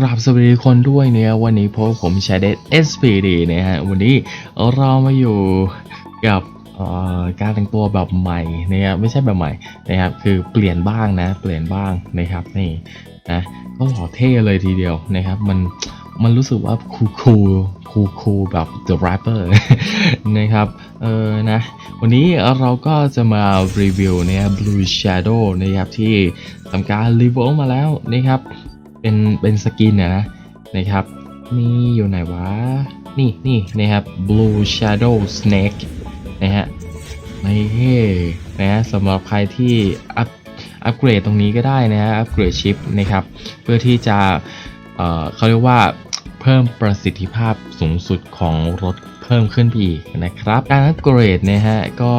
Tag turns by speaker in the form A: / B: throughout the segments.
A: กราบสวัสดีคนด้วยเนี่ยวันนี้พบผมชาเดส SPD นะฮะวันนี้เรามาอยู่กับการแต่งตัวแบบใหม่นะครับไม่ใช่แบบใหม่นะครับคือเปลี่ยนบ้างนะเปลี่ยนบ้างนะครับนี่นะก็หล่อเท่เลยทีเดียวนะครับมันมันรู้สึกว่าคูลคูลคูลคูลแบบ The Rapper นะครับเออนะวันนี้เราก็จะมารีวิวเนะครับ Blue Shadow นะครับที่ทำการรีวิวมาแล้วนะครับ เป็นเป็นสกินนะนะครับ นี่อยู่ไหนวะ นี่นี่นะครับ Blue Shadow Snake นะฮะนี่นะฮะสำหรับใครที่อัพอัปเกรดตรงนี้ก็ได้นะฮะอัปเกรดชิปนะครับ เพื่อที่จะเอ่อเขาเรียกว่าเพิ่มประสิทธิภาพสูงสุดของรถเพิ่มขึ้นไปอีกนะครับ การอัปเกรดนะฮะก็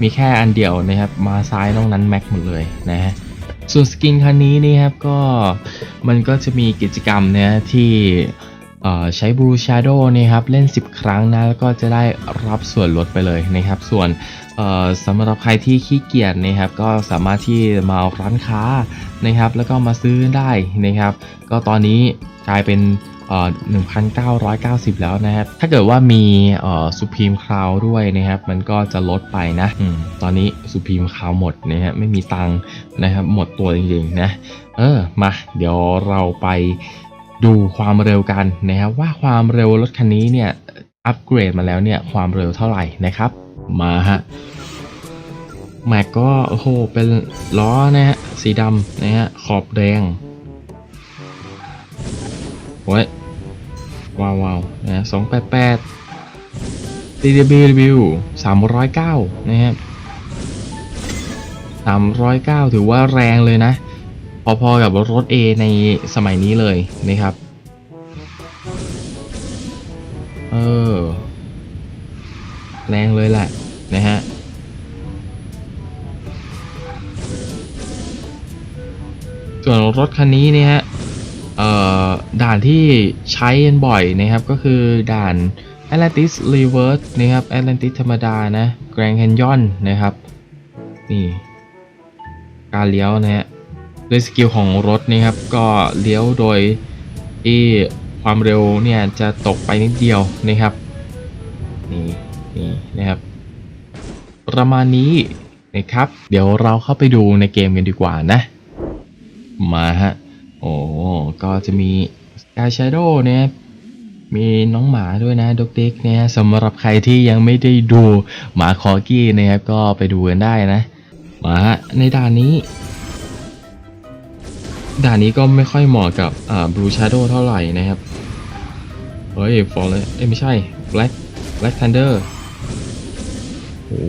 A: มีแค่อันเดียวนะครับ มาซ้ายนอกนั้นแม็กหมดเลยนะฮะ ส่วนสกินคันนี้นี่ครับก็มันก็จะมีกิจกรรมนะที่ยที่ ใช้ Blue Shadow นี่ครับเล่น 10 ครั้งนะแล้วก็จะได้รับส่วนลดไปเลยนะครับ ส่วนเอ่อสำหรับใครที่ขี้เกียจนะครับ ก็สามารถที่มาเอาร้านค้านะครับ แล้วก็มาซื้อได้นะครับ ก็ตอนนี้กลายเป็นเอ่อ1,990 แล้วนะครับ ถ้าเกิดว่ามีเอ่อ Supreme Cloud ด้วยนะครับ มันก็จะลดไปนะอมตอนนี้ Supreme Cloud หมดนะฮะไม่มีตังค์นะครับ หมดตัวจริงๆนะ เออ มา เดี๋ยวเราไป ดูความเร็วกันนะครับว่าความเร็วรถคันนี้เนี่ยอัปเกรดมาแล้วเนี่ยความเร็วเท่าไหร่นะครับ มาฮะแม็กก็โอ้โหเป็นล้อนะฮะสีดำนะฮะขอบแดงโอ้ยว้าวว้าวนะสองแปดแปด DW สามร้อยเก้านะครับสามร้อยเก้าถือว่าแรงเลยนะ พอๆกับรถ A ในสมัยนี้เลยนะครับ เออ แรงเลยแหละนะฮะ ส่วนรถคันนี้เนี่ยฮะเอ่อด่านที่ใช้กันบ่อยนะครับก็คือด่าน Atlantis Reverse นะครับ Atlantis ธรรมดานะ Grand Canyon นะครับ นี่ การเลี้ยวนะฮะ ด้วยสกิลของรถนี่ครับก็เลี้ยวโดยที่ความเร็วเนี่ยจะตกไปนิดเดียวนะครับนี่นี่นะครับ ประมาณนี้นะครับ เดี๋ยวเราเข้าไปดูในเกมกันดีกว่านะ มาฮะโอ้ก็จะมี Sky Shadow นะครับมีน้องหมาด้วยนะด็อกเด็กเนี่ยสำหรับใครที่ยังไม่ได้ดูหมาคอกี้นะครับก็ไปดูกันได้นะ มาฮะในด่านนี้ ด่านนี้ก็ไม่ค่อยเหมาะกับอ่า Blue Shadow เท่าไหร่นะครับ เฮ้ย Fall เลยเอ้ยไม่ใช่ Black Black Thunder โอ้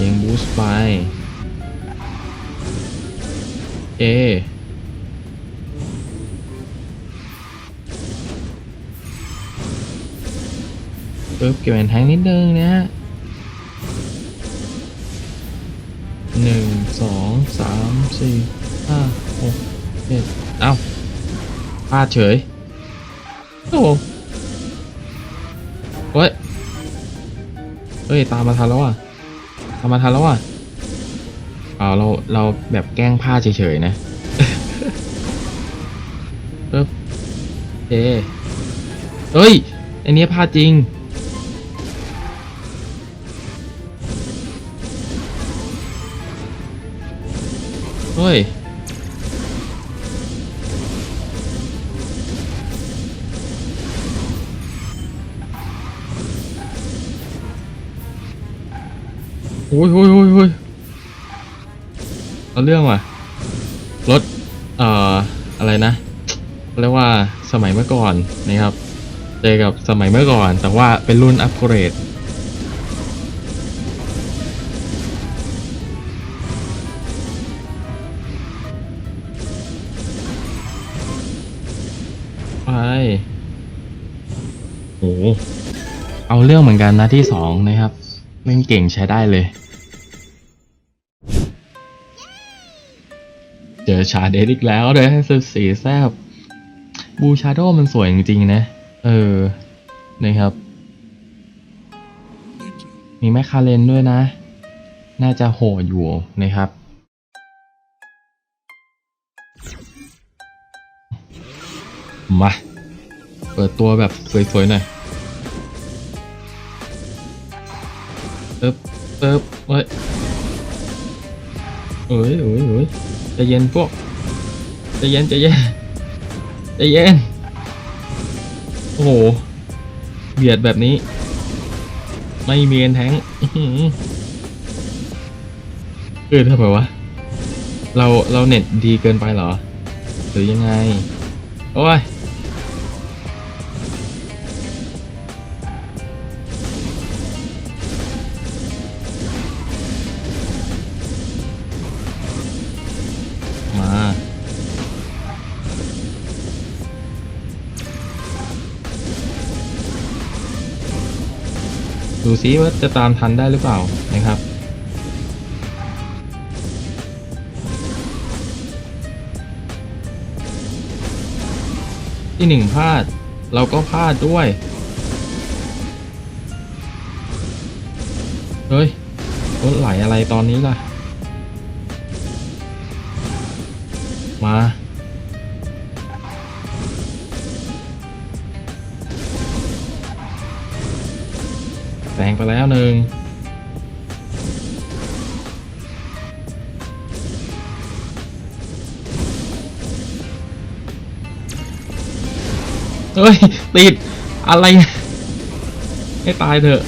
A: ยังบูสต์ไป เอปึ๊บเก็บแอนแทงนิดนึงนะฮะ สามสี่ห้าหกเจ็ดเอ้าพลาดเฉย โอ้โหเฮ้ยเฮ้ย ตามมาทันแล้วอะ ตามมาทันแล้วอะเอาเรา เราแบบแกล้งพลาดเฉยๆนะปึ๊บเอเฮ้ย อันนี้พลาดจริง เฮ้ย โอ้ยโอ้ยโอ้ยโอ้ยเอาเรื่องว่ะ รถ เอ่อ อะไรนะเรียกว่าสมัยเมื่อก่อนนะครับ เจอกับสมัยเมื่อก่อน แต่ว่าเป็นรุ่นอัปเกรด โอ้โหเอาเรื่องเหมือนกันนะที่สองนะครับเล่นเก่งใช้ได้เลย เจอชาเดทอีกแล้วเลยสุดสีแซบบูชาโดมันสวยจริงๆนะ เออ นะครับ มีแมคคาเรนด้วยนะ น่าจะโหดอยู่นะครับมา เปิดตัวแบบสวยๆหน่อยเติบเติบเฮ้ยเอ้ยเอ้ยเอ้ยใจเย็นพวกใจเย็นใจเย็นใจเย็นโอ้โหเบียดแบบนี้ ไม่มีเอ็นแทงอื้อหือเออทำไมวะ เราเราเน็ตดีเกินไปเหรอ หรือยังไง โอ้ย ดูซิว่าจะตามทันได้หรือเปล่านะครับที่หนึ่งพลาดเราก็พลาดด้วย เฮ้ยรถไหลอะไรตอนนี้ล่ะ มา แซงไปแล้วหนึ่งเฮ้ย ติด อะไร ให้ตายเถอะ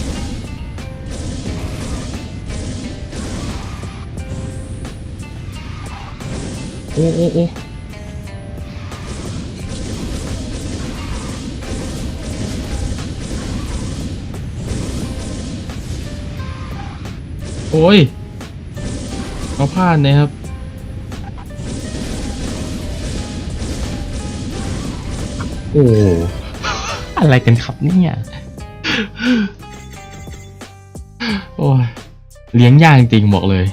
A: โอ้โอ้โอ้ โอ้ยเขาพลาดนะครับโอ้อะไรกันครับเนี่ยโอ้ยเลี้ยงยากจริงบอกเลย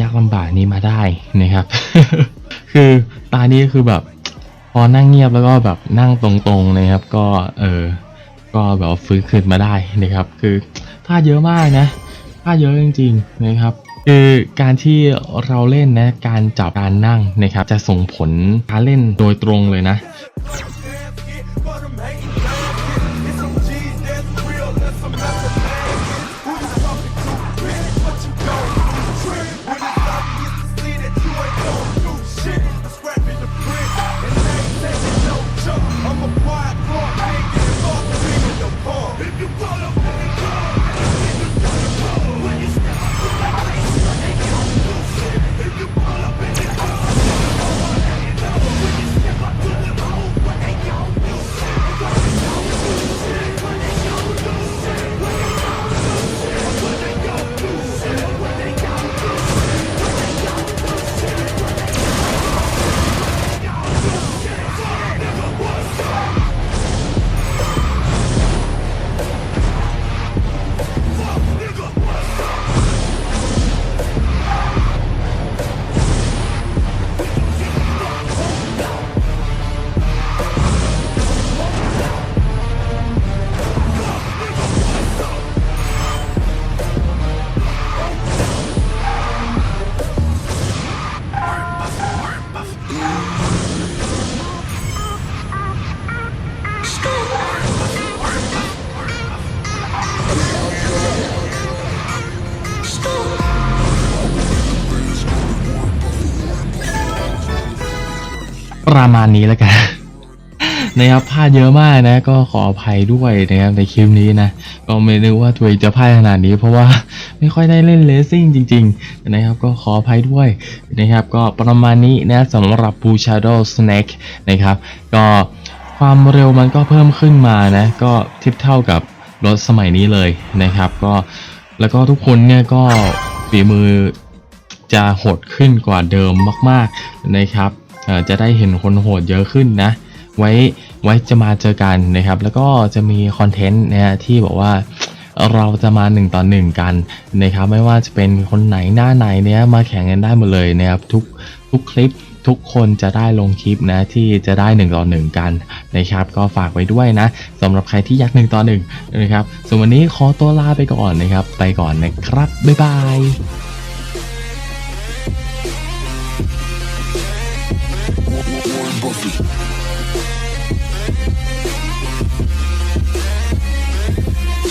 A: ยากลำบากนี้มาได้นะครับ คือตานี้คือแบบ พอนั่งเงียบแล้วก็แบบนั่งตรงๆนะครับ ก็เออก็แบบฟื้นคืนมาได้นะครับ คือพลาเยอะมากนะพลาเยอะจริงๆนะครับคือการที่เราเล่นนะการจับการนั่งนะครับ จะส่งผลการเล่นโดยตรงเลยนะ ประมาณนี้แล้วกันนะครับพลาดเยอะมากนะ ก็ขออภัยด้วยนะครับในคลิปนี้นะก็ไม่นึกว่าตัวเองจะพลาดขนาดนี้ เพราะว่าไม่ค่อยได้เล่นเลสซิ่งจริง ๆ นะครับ ก็ขออภัยด้วยนะครับ ก็ประมาณนี้นะสำหรับ Blue Shadow Snake นะครับ ก็ความเร็วมันก็เพิ่มขึ้นมานะ ก็เทียบเท่ากับรถสมัยนี้เลยนะครับ ก็แล้วก็ทุกคนเนี่ยก็ฝีมือจะโหดขึ้นกว่าเดิมมาก ๆนะครับ จะได้เห็นคนโหดเยอะขึ้นนะ ไว้ไว้จะมาเจอกันนะครับ แล้วก็จะมีคอนเทนต์นะฮะที่บอกว่าเราจะมาหนึ่งต่อหนึ่งกันนะครับไม่ว่าจะเป็นคนไหนหน้าไหนเนี้ยมาแข่งกันได้หมดเลยนะครับทุกทุกคลิปทุกคนจะได้ลงคลิปนะที่จะได้หนึ่งต่อหนึ่งกันนะครับก็ฝากไว้ด้วยนะสำหรับใครที่อยากหนึ่งต่อหนึ่งนะครับส่วนวันนี้ขอตัวลาไปก่อนนะครับ ไปก่อนนะครับบ๊ายบาย